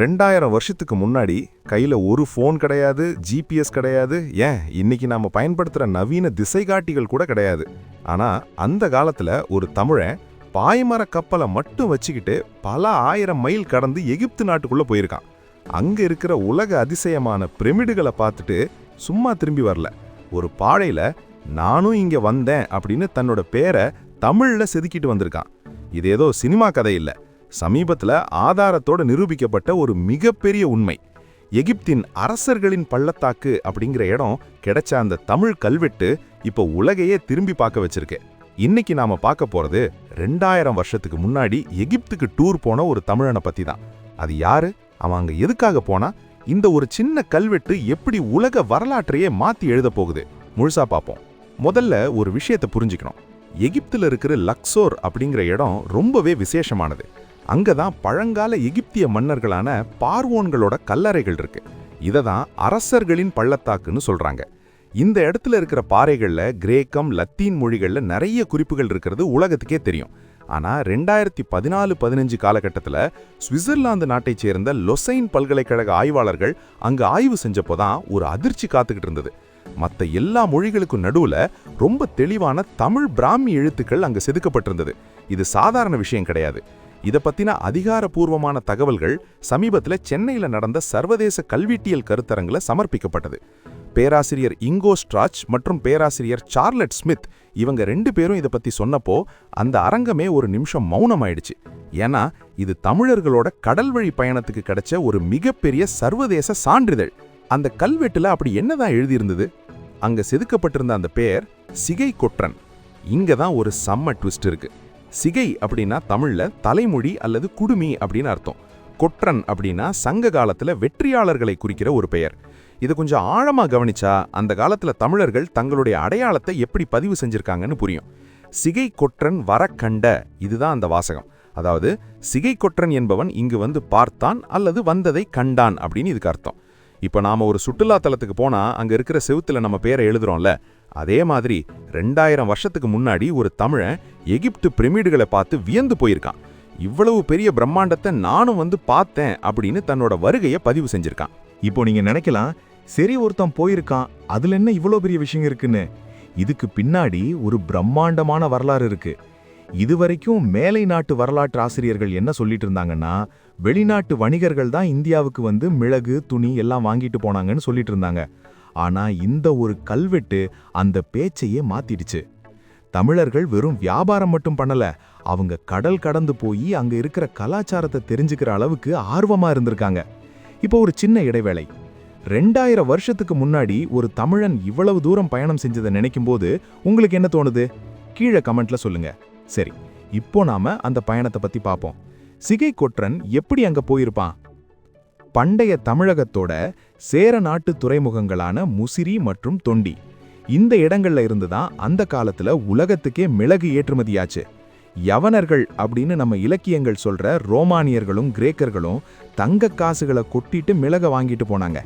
ரெண்டாயிரம் வருஷத்துக்கு முன்னாடி கையில் ஒரு ஃபோன் கிடையாது ஜிபிஎஸ் கிடையாது. ஏன்? இன்னைக்கு நாம் பயன்படுத்துகிற நவீன திசைகாட்டிகள் கூட கிடையாது. ஆனால் அந்த காலத்தில் ஒரு தமிழன் பாய்மர கப்பலை மட்டும் வச்சுக்கிட்டு பல ஆயிரம் மைல் கடந்து எகிப்து நாட்டுக்குள்ளே போயிருக்கான். அங்கே இருக்கிற உலக அதிசயமான பிரமிடுகளை பார்த்துட்டு சும்மா திரும்பி வரல. ஒரு பாடையில் நானும் இங்கே வந்தேன் அப்படின்னு தன்னோட பேரை தமிழில் செதுக்கிட்டு வந்திருக்கான். இது ஏதோ சினிமா கதை இல்லை. சமீபத்தில் ஆதாரத்தோட நிரூபிக்கப்பட்ட ஒரு மிகப்பெரிய உண்மை. எகிப்தின் அரசர்களின் பள்ளத்தாக்கு அப்படிங்கிற இடம் கிடைச்ச அந்த தமிழ் கல்வெட்டு இப்போ உலகையே திரும்பி பார்க்க வச்சிருக்கு. இன்னைக்கு நாம பார்க்க போறது ரெண்டாயிரம் வருஷத்துக்கு முன்னாடி எகிப்துக்கு டூர் போன ஒரு தமிழனை பத்தி தான் அது யாரு? அவன் அங்க எதுக்காக போனா? இந்த ஒரு சின்ன கல்வெட்டு எப்படி உலக வரலாற்றையே மாத்தி எழுத போகுது? முழுசா பார்ப்போம். முதல்ல ஒரு விஷயத்தை புரிஞ்சுக்கணும். எகிப்துல இருக்கிற லக்ஸோர் அப்படிங்கிற இடம் ரொம்பவே விசேஷமானது. அங்கதான் பழங்கால எகிப்திய மன்னர்களான பார்வோன்களோட கல்லறைகள் இருக்கு. இதை தான் அரசர்களின் பள்ளத்தாக்குன்னு சொல்றாங்க. இந்த இடத்துல இருக்கிற பாறைகளில் கிரேக்கம் லத்தீன் மொழிகளில் நிறைய குறிப்புகள் இருக்கிறது உலகத்துக்கே தெரியும். ஆனால் ரெண்டாயிரத்தி பதினாலு பதினஞ்சு காலகட்டத்தில் சுவிட்சர்லாந்து நாட்டைச் சேர்ந்த லொசைன் பல்கலைக்கழக ஆய்வாளர்கள் அங்க ஆய்வு செஞ்சப்போ தான் ஒரு அதிர்ச்சி காத்துக்கிட்டு இருந்தது. மற்ற எல்லா மொழிகளுக்கும் நடுவில் ரொம்ப தெளிவான தமிழ் பிராமி எழுத்துக்கள் அங்கே செதுக்கப்பட்டிருந்தது. இது சாதாரண விஷயம் கிடையாது. இதை பற்றின அதிகாரப்பூர்வமான தகவல்கள் சமீபத்தில் சென்னையில் நடந்த சர்வதேச கல்வீட்டியல் கருத்தரங்கில் சமர்ப்பிக்கப்பட்டது. பேராசிரியர் இங்கோ ஸ்ட்ராச் மற்றும் பேராசிரியர் சார்லட் ஸ்மித் இவங்க ரெண்டு பேரும் இதை பற்றி சொன்னப்போ அந்த அரங்கமே ஒரு நிமிஷம் மௌனமாயிடுச்சு. ஏன்னா இது தமிழர்களோட கடல் வழி பயணத்துக்கு கிடைச்ச ஒரு மிகப்பெரிய சர்வதேச சான்றிதழ். அந்த கல்வெட்டில் அப்படி என்னதான் எழுதியிருந்தது? அங்கே செதுக்கப்பட்டிருந்த அந்த பெயர் சிகை கொற்றன் இங்கே தான் ஒரு செம்ம ட்விஸ்ட் இருக்குது சிகை அப்படின்னா தமிழில் தலைமொழி அல்லது குடுமி அப்படின்னு அர்த்தம். கொற்றன் அப்படின்னா சங்க காலத்தில் வெற்றியாளர்களை குறிக்கிற ஒரு பெயர். இது கொஞ்சம் ஆழமாக கவனிச்சா அந்த காலத்தில் தமிழர்கள் தங்களுடைய அடையாளத்தை எப்படி பதிவு செஞ்சுருக்காங்கன்னு புரியும். சிகை கொற்றன் வரக்கண்ட இதுதான் அந்த வாசகம். அதாவது சிகை கொற்றன் என்பவன் இங்கு வந்து பார்த்தான் அல்லது வந்ததை கண்டான் அப்படின்னு இதுக்கு அர்த்தம். இப்போ நாம ஒரு சுற்றுலா தலத்துக்கு அங்கே இருக்கிற செவுத்துல நம்ம பேரை எழுதுறோம்ல. அதே மாதிரி ரெண்டாயிரம் வருஷத்துக்கு முன்னாடி ஒரு தமிழன் எகிப்து பிரமிடுகளை பார்த்து வியந்து போயிருக்கான். இவ்வளவு பெரிய பிரம்மாண்டத்தை நானும் வந்து பார்த்தேன் அப்படின்னு தன்னோட வருகையை பதிவு செஞ்சிருக்கான். இப்போ நீங்க நினைக்கலாம் சரி ஒருத்தன் போயிருக்கான் அதுல என்ன இவ்வளோ பெரிய விஷயம் இருக்குன்னு? இதுக்கு பின்னாடி ஒரு பிரம்மாண்டமான வரலாறு இருக்கு. இதுவரைக்கும் மேலை நாட்டு வரலாற்று ஆசிரியர்கள் என்ன சொல்லிட்டு இருந்தாங்கன்னா வெளிநாட்டு வணிகர்கள் தான் இந்தியாவுக்கு வந்து மிளகு துணி எல்லாம் வாங்கிட்டு போனாங்கன்னு சொல்லிட்டு இருந்தாங்க ஆனா இந்த ஒரு கல்வெட்டு அந்த பேச்சையே மாத்திடுச்சு. தமிழர்கள் வெறும் வியாபாரம் மட்டும் பண்ணல அவங்க கடல் கடந்து போய் அங்க இருக்கிற கலாச்சாரத்தை தெரிஞ்சுக்கிற அளவுக்கு ஆர்வமா இருந்திருக்காங்க. இப்போ ஒரு சின்ன இடைவேளை. ரெண்டாயிரம் வருஷத்துக்கு முன்னாடி ஒரு தமிழன் இவ்வளவு தூரம் பயணம் செஞ்சதை நினைக்கும் போது உங்களுக்கு என்ன தோணுது? கீழே கமெண்ட்ல சொல்லுங்க. சரி இப்போ நாம அந்த பயணத்தை பத்தி பார்ப்போம் சிகை கொற்றன் எப்படி அங்க போயிருப்பான்? பண்டைய தமிழகத்தோட சேர நாட்டு துறைமுகங்களான முசிறி மற்றும் தொண்டி. இந்த இடங்கள்ல இருந்து தான் அந்த காலத்துல உலகத்துக்கே மிளகு ஏற்றுமதியாச்சு. யவனர்கள் அப்படின்னு நம்ம இலக்கியங்கள் சொல்ற ரோமானியர்களும் கிரேக்கர்களும் தங்க காசுகளை கொட்டிட்டு மிளக வாங்கிட்டு போனாங்க.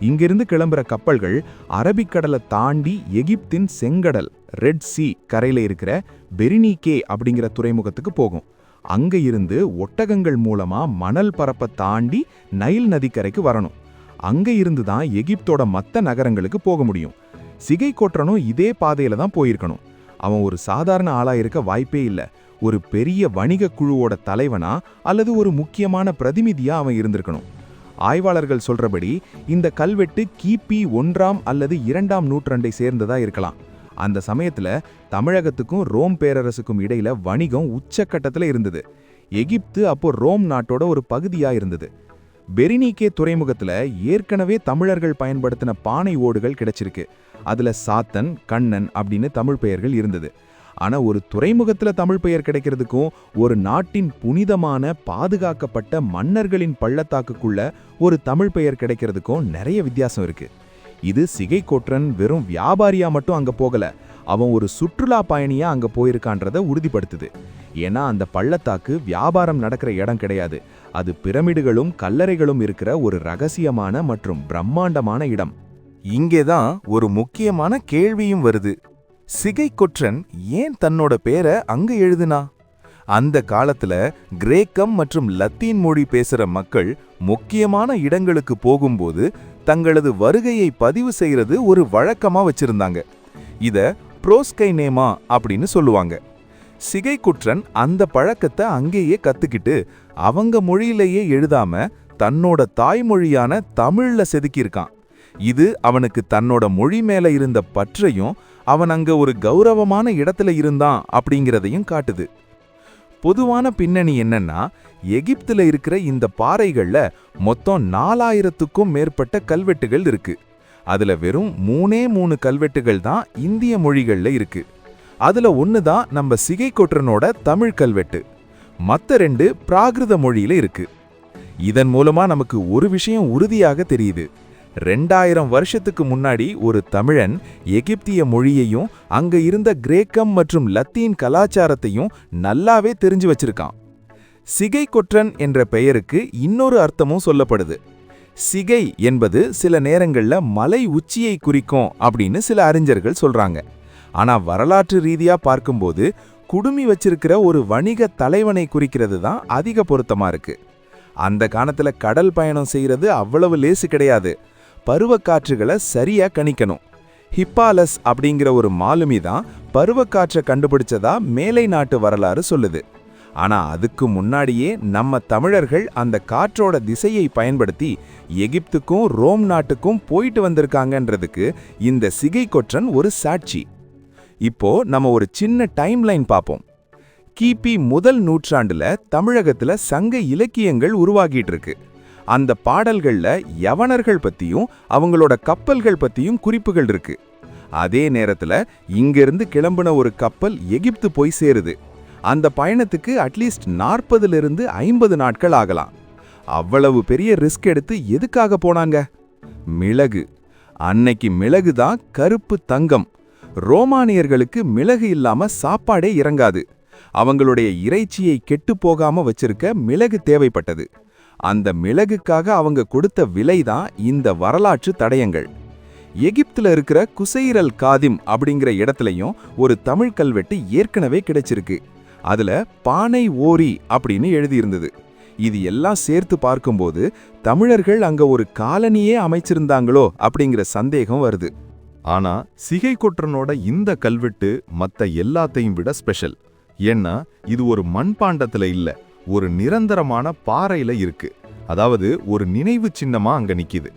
இங்கிருந்து கிளம்புற கப்பல்கள் அரபிக்கடலை தாண்டி எகிப்தின் செங்கடல் ரெட் சி கரையில இருக்கிற பெரினிகே அப்படிங்கிற துறைமுகத்துக்கு போகும். அங்க இருந்து ஒட்டகங்கள் மூலமா மணல் பரப்பை தாண்டி நைல் நதிக்கரைக்கு வரணும். அங்க இருந்து தான் எகிப்தோட மற்ற நகரங்களுக்கு போக முடியும். சிகை கொற்றனும் இதே பாதையில தான் போயிருக்கணும். அவன் ஒரு சாதாரண ஆளா இருக்க வாய்ப்பே இல்லை. ஒரு பெரிய வணிக குழுவோட தலைவனா அல்லது ஒரு முக்கியமான பிரதிநிதியா அவன் இருந்திருக்கணும். ஆய்வாளர்கள் சொல்றபடி இந்த கல்வெட்டு கிபி ஒன்றாம் அல்லது இரண்டாம் நூற்றாண்டை சேர்ந்ததா இருக்கலாம். அந்த சமயத்துல தமிழகத்துக்கும் ரோம் பேரரசுக்கும் இடையில வணிகம் உச்சக்கட்டத்தில் இருந்தது. எகிப்து அப்போ ரோம் நாட்டோட ஒரு பகுதியா இருந்தது. பெரினிகே துறைமுகத்துல ஏற்கனவே தமிழர்கள் பயன்படுத்தின பானை ஓடுகள் கிடைச்சிருக்கு. அதுல சாத்தன் கண்ணன் அப்படின்னு தமிழ் பெயர்கள் இருந்தது. ஆனா ஒரு துறைமுகத்துல தமிழ் பெயர் கிடைக்கிறதுக்கும் ஒரு நாட்டின் புனிதமான பாதுகாக்கப்பட்ட மன்னர்களின் பள்ளத்தாக்குக்குள்ள ஒரு தமிழ் பெயர் கிடைக்கிறதுக்கும் நிறைய வித்தியாசம் இருக்குது இது சிகை கொற்றன் வெறும் வியாபாரியா மட்டும் அங்க போகல. அவன் ஒரு சுற்றுலா பயணியா அங்க போயிருக்கான்றத உறுதிப்படுத்துது. ஏன்னா அந்த பள்ளத்தாக்கு வியாபாரம் நடக்கிற இடம் கிடையாது. அது பிரமிடுகளும் கல்லறைகளும் இருக்கிற ஒரு ரகசியமான மற்றும் பிரம்மாண்டமான இடம். இங்கேதான் ஒரு முக்கியமான கேள்வியும் வருது. சிகை கொற்றன் ஏன் தன்னோட பேரை அங்க எழுதுனா? அந்த காலத்துல கிரேக்கம் மற்றும் லத்தீன் மொழி பேசுற மக்கள் முக்கியமான இடங்களுக்கு போகும்போது தங்களது வருகையை பதிவு செய்யறது ஒரு வழக்கமாக வச்சிருந்தாங்க. இதை ப்ரோஸ்கைனேமா அப்படின்னு சொல்லுவாங்க. சிகைக்குற்றன் அந்த பழக்கத்தை அங்கேயே கத்துக்கிட்டு அவங்க மொழியிலேயே எழுதாம தன்னோட தாய்மொழியான தமிழ்ல செதுக்கியிருக்கான். இது அவனுக்கு தன்னோட மொழி மேல இருந்த பற்றையும் அவன் அங்க ஒரு கௌரவமான இடத்துல இருந்தான் அப்படிங்கிறதையும் காட்டுது. பொதுவான பின்னணி என்னன்னா எகிப்துல இருக்கிற இந்த பாறைகள்ல மொத்தம் நாலாயிரத்துக்கும் மேற்பட்ட கல்வெட்டுகள் இருக்கு. அதுல வெறும் மூணே மூணு கல்வெட்டுகள் தான் இந்திய மொழிகள்ல இருக்கு. அதுல ஒன்னு தான் நம்ம சிகை கொற்றனோட தமிழ் கல்வெட்டு. மற்ற ரெண்டு பிராகிருத மொழியில இருக்கு. இதன் மூலமா நமக்கு ஒரு விஷயம் உறுதியாக தெரியுது. ரெண்டாயிரம் வருஷத்துக்கு முன்னாடி ஒரு தமிழன் எகிப்திய மொழியையும் அங்க இருந்த கிரேக்கம் மற்றும் லத்தீன் கலாச்சாரத்தையும் நல்லாவே தெரிஞ்சு வச்சிருக்கான். சிகை கொற்றன் என்ற பெயருக்கு இன்னொரு அர்த்தமும் சொல்லப்படுது. சிகை என்பது சில நேரங்கள்ல மலை உச்சியை குறிக்கும் அப்படின்னு சில அறிஞர்கள் சொல்றாங்க. ஆனா வரலாற்று ரீதியா பார்க்கும்போது குடுமி வச்சிருக்கிற ஒரு வணிக தலைவனை குறிக்கிறது தான் அதிக பொருத்தமா இருக்கு. அந்த காலத்துல கடல் பயணம் செய்யறது அவ்வளவு லேசு கிடையாது. பருவக்காற்றுகளை சரியாக கணிக்கணும். ஹிப்பாலஸ் அப்படிங்கிற ஒரு மாலுமி தான் பருவக்காற்றை கண்டுபிடிச்சதா மேலை நாட்டு வரலாறு சொல்லுது. ஆனா அதுக்கு முன்னாடியே நம்ம தமிழர்கள் அந்த காற்றோட திசையை பயன்படுத்தி எகிப்துக்கும் ரோம் நாட்டுக்கும் போயிட்டு வந்திருக்காங்கன்றதுக்கு இந்த சிகை கொற்றன் ஒரு சாட்சி. இப்போ நம்ம ஒரு சின்ன டைம்லைன் பார்ப்போம் கிபி முதல் நூற்றாண்டுல தமிழகத்துல சங்க இலக்கியங்கள் உருவாகிட்டு இருக்கு. அந்த பாடல்கள்ல யவனர்கள் பத்தியும் அவங்களோட கப்பல்கள் பத்தியும் குறிப்புகள் இருக்கு. அதே நேரத்துல இங்கிருந்து கிளம்புன ஒரு கப்பல் எகிப்து போய் சேருது. அந்த பயணத்துக்கு அட்லீஸ்ட் நாற்பதுலிருந்து ஐம்பது நாட்கள் ஆகலாம். அவ்வளவு பெரிய ரிஸ்க் எடுத்து எதுக்காக போனாங்க? மிளகு. அன்னைக்கு மிளகு தான் கருப்பு தங்கம். ரோமானியர்களுக்கு மிளகு இல்லாம சாப்பாடே இறங்காது. அவங்களுடைய இறைச்சியை கெட்டு போகாம வச்சிருக்க மிளகு தேவைப்பட்டது. அந்த மிளகுக்காக அவங்க கொடுத்த விலைதான் இந்த வரலாற்று தடயங்கள். எகிப்துல இருக்கிற குசைரல் காதிம் அப்படிங்கிற இடத்துலையும் ஒரு தமிழ் கல்வெட்டு ஏற்கனவே கிடைச்சிருக்கு. அதுல பானை ஓரி அப்படின்னு எழுதியிருந்தது. இது எல்லாம் சேர்த்து பார்க்கும்போது தமிழர்கள் அங்க ஒரு காலனியே அமைச்சிருந்தாங்களோ அப்படிங்கிற சந்தேகம் வருது. ஆனா சிகை கொற்றனோட இந்த கல்வெட்டு மத்த எல்லாத்தையும் விட ஸ்பெஷல் ஏன்னா இது ஒரு மண்பாண்டத்துல இல்ல. ஒரு நிரந்தரமான பாறையில இருக்கு. அதாவது ஒரு நினைவு சின்னமா அங்க நிக்குது.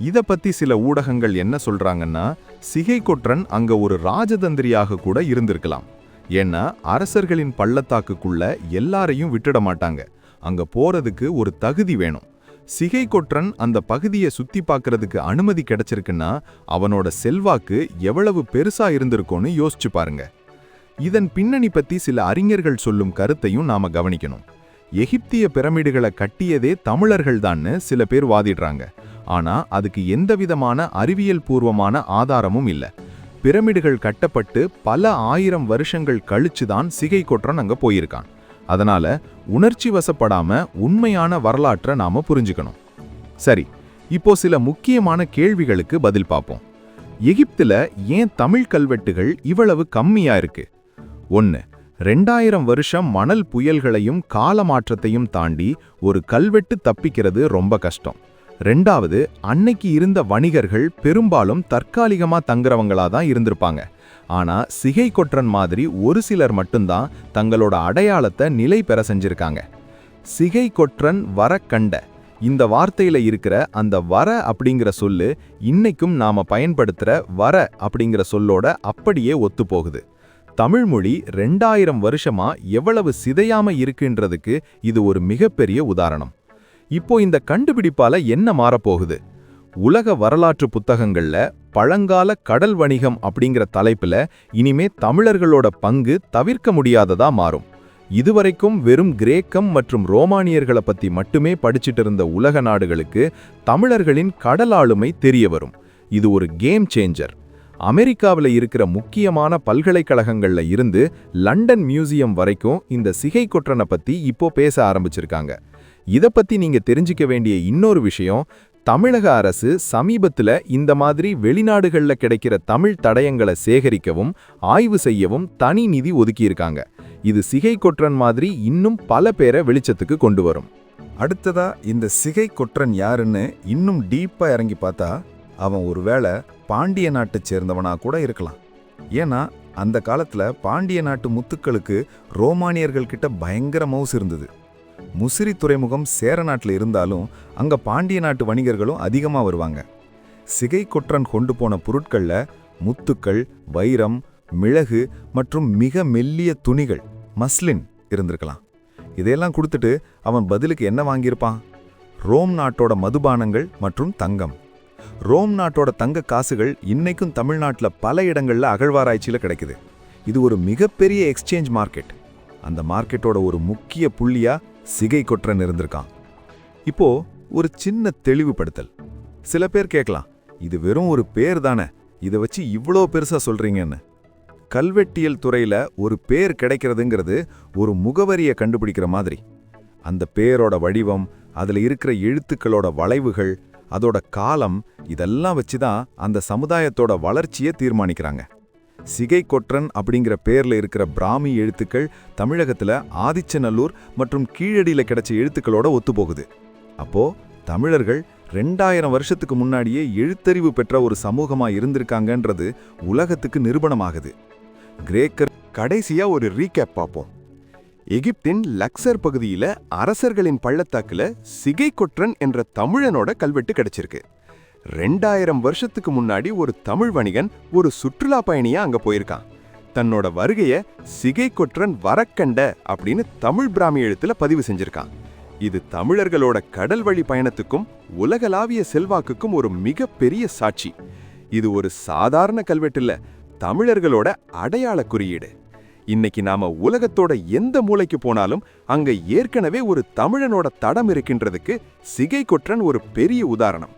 இதை பத்தி சில ஊடகங்கள் என்ன சொல்றாங்கன்னா சிகை கொற்றன் அங்க ஒரு ராஜதந்திரியாக கூட இருந்திருக்கலாம். ஏன்னா அரசர்களின் பள்ளத்தாக்குக்குள்ள எல்லாரையும் விட்டுட மாட்டாங்க. அங்க போறதுக்கு ஒரு தகுதி வேணும். சிகை கொற்றன் அந்த பகுதியை சுத்தி பார்க்கறதுக்கு அனுமதி கிடைச்சிருக்குன்னா அவனோட செல்வாக்கு எவ்வளவு பெருசா இருந்திருக்கும்னு யோசிச்சு பாருங்க. இதன் பின்னணி பத்தி சில அறிஞர்கள் சொல்லும் கருத்தையும் நாம கவனிக்கணும். எகிப்திய பிரமிடுகளை கட்டியதே தமிழர்கள்தான்னு சில பேர் வாதிடுறாங்க. ஆனா அதுக்கு எந்தவிதமான அறிவியல் பூர்வமான ஆதாரமும் இல்லை. பிரமிடுகள் கட்டப்பட்டு பல ஆயிரம் வருஷங்கள் கழிச்சு தான் சிகை கொற்றன் அங்க போயிருக்கான். அதனால உணர்ச்சி வசப்படாம உண்மையான வரலாற்றை நாம புரிஞ்சுக்கணும். சரி இப்போ சில முக்கியமான கேள்விகளுக்கு பதில் பார்ப்போம் எகிப்துல ஏன் தமிழ் கல்வெட்டுகள் இவ்வளவு கம்மியா இருக்கு? ஒன்னு ரெண்டாயிரம் வருஷம் மணல் புயல்களையும் காலமாற்றத்தையும் தாண்டி ஒரு கல்வெட்டு தப்பிக்கிறது ரொம்ப கஷ்டம். ரெண்டாவது அன்னைக்கு இருந்த வணிகர்கள் பெரும்பாலும் தற்காலிகமா தங்குறவங்களா தான் இருந்திருப்பாங்க. ஆனா சிகை கொற்றன் மாதிரி ஒரு சிலர் மட்டும்தான் தங்களோட அடையாளத்தை நிலை பெற செஞ்சிருக்காங்க. சிகை கொற்றன் வர கண்ட இந்த வார்த்தையில இருக்கிற அந்த வர அப்படிங்கிற சொல்லு இன்னைக்கும் நாம பயன்படுத்துற வர அப்படிங்கிற சொல்லோட அப்படியே ஒத்து போகுது தமிழ்மொழி ரெண்டாயிரம் வருஷமா எவ்வளவு சிதையாம இருக்குன்றதுக்கு இது ஒரு மிகப்பெரிய உதாரணம். இப்போ இந்த கண்டுபிடிப்பால என்ன மாறப்போகுது? உலக வரலாற்று புத்தகங்கள்ல பழங்கால கடல் வணிகம் அப்படிங்கிற தலைப்புல இனிமே தமிழர்களோட பங்கு தவிர்க்க முடியாததா மாறும். இதுவரைக்கும் வெறும் கிரேக்கம் மற்றும் ரோமானியர்களை பத்தி மட்டுமே படிச்சிட்டு இருந்த உலக நாடுகளுக்கு தமிழர்களின் கடல் ஆளுமை தெரிய வரும். இது ஒரு கேம் சேஞ்சர் அமெரிக்காவில் இருக்கிற முக்கியமான பல்கலைக்கழகங்களில் இருந்து லண்டன் மியூசியம் வரைக்கும் இந்த சிகை கொற்றனை பற்றி இப்போ பேச ஆரம்பிச்சிருக்காங்க. இதை பற்றி நீங்கள் தெரிஞ்சுக்க வேண்டிய இன்னொரு விஷயம் தமிழக அரசு சமீபத்தில் இந்த மாதிரி வெளிநாடுகளில் கிடைக்கிற தமிழ் தடயங்களை சேகரிக்கவும் ஆய்வு செய்யவும் தனி நிதி ஒதுக்கியிருக்காங்க. இது சிகை கொற்றன் மாதிரி இன்னும் பல பேரை வெளிச்சத்துக்கு கொண்டு வரும். அடுத்ததா இந்த சிகை கொற்றன் யாருன்னு இன்னும் டீப்பாக இறங்கி பார்த்தா அவன் ஒருவேளை பாண்டிய நாட்டை சேர்ந்தவனா கூட இருக்கலாம். ஏன்னா அந்த காலத்துல பாண்டிய நாட்டு முத்துக்களுக்கு ரோமானியர்கள் கிட்ட பயங்கர மவுஸ் இருந்தது. முசிறி துறைமுகம் சேர நாட்டில் இருந்தாலும் அங்க பாண்டிய நாட்டு வணிகர்களும் அதிகமாக வருவாங்க. சிகை கொற்றன் கொண்டு போன பொருட்கள்ல முத்துக்கள் வைரம் மிளகு மற்றும் மிக மெல்லிய துணிகள் மஸ்லின் இருந்திருக்கலாம். இதையெல்லாம் கொடுத்துட்டு அவன் பதிலுக்கு என்ன வாங்கியிருப்பான்? ரோம் நாட்டோட மதுபானங்கள் மற்றும் தங்கம். ரோம் நாட்டோட தங்க காசுகள் இன்னைக்கும் தமிழ்நாட்டில் பல இடங்களில் அகழ்வாராய்ச்சியில் கிடைக்குது. இது ஒரு மிகப்பெரிய எக்ஸ்சேஞ்ச் மார்க்கெட். அந்த மார்க்கெட்டோட ஒரு முக்கிய புள்ளியா சிகை கொற்றன் இருந்திருக்கான். இப்போ ஒரு சின்ன தெளிவுபடுத்தல். சில பேர் கேட்கலாம் இது வெறும் ஒரு பேர் தானே? இதை வச்சு இவ்வளோ பெருசா சொல்றீங்கன்னு. கல்வெட்டியல் துறையில ஒரு பேர் கிடைக்கிறதுங்கிறது ஒரு முகவரியை கண்டுபிடிக்கிற மாதிரி. அந்த பேரோட வடிவம் அதில் இருக்கிற எழுத்துக்களோட வளைவுகள் அதோட காலம் இதெல்லாம் வச்சு தான் அந்த சமுதாயத்தோட வளர்ச்சியை தீர்மானிக்கிறாங்க. சிகை கொற்றன் அப்படிங்கிற பேரில் இருக்கிற பிராமி எழுத்துக்கள் தமிழகத்தில் ஆதிச்சநல்லூர் மற்றும் கீழடியில் கிடைச்ச எழுத்துக்களோட ஒத்துப்போகுது. அப்போ தமிழர்கள் ரெண்டாயிரம் வருஷத்துக்கு முன்னாடியே எழுத்தறிவு பெற்ற ஒரு சமூகமாக இருந்திருக்காங்கன்றது உலகத்துக்கு நிரூபணமாகுது. கிரேக்கர் கடைசியாக ஒரு ரீகேப் பார்ப்போம். எகிப்தின் லக்சர் பகுதியில அரசர்களின் பள்ளத்தாக்குல சிகை கொற்றன் என்ற தமிழனோட கல்வெட்டு கிடைச்சிருக்கு. ரெண்டாயிரம் வருஷத்துக்கு முன்னாடி ஒரு தமிழ் வணிகன் ஒரு சுற்றுலா பயணியா அங்க போயிருக்கான். தன்னோட வருகைய சிகை கொற்றன் வரக்கண்ட அப்படின்னு தமிழ் பிராமி எழுத்துல பதிவு செஞ்சிருக்கான். இது தமிழர்களோட கடல் வழி பயணத்துக்கும் உலகளாவிய செல்வாக்குக்கும் ஒரு மிகப்பெரிய சாட்சி. இது ஒரு சாதாரண கல்வெட்டு இல்ல தமிழர்களோட அடையாள குறியீடு. இன்னைக்கு நாம உலகத்தோட எந்த மூலைக்கு போனாலும் அங்க ஏற்கனவே ஒரு தமிழனோட தடம் இருக்கின்றதுக்கு சிகை கொற்றன் ஒரு பெரிய உதாரணம்.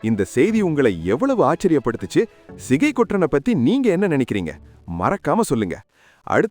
இந்த செய்தி உங்களை எவ்வளவு ஆச்சரியப்படுத்துச்சு? சிகை கொற்றனை பத்தி நீங்க என்ன நினைக்கிறீங்க? மறக்காம சொல்லுங்க. அடுத்த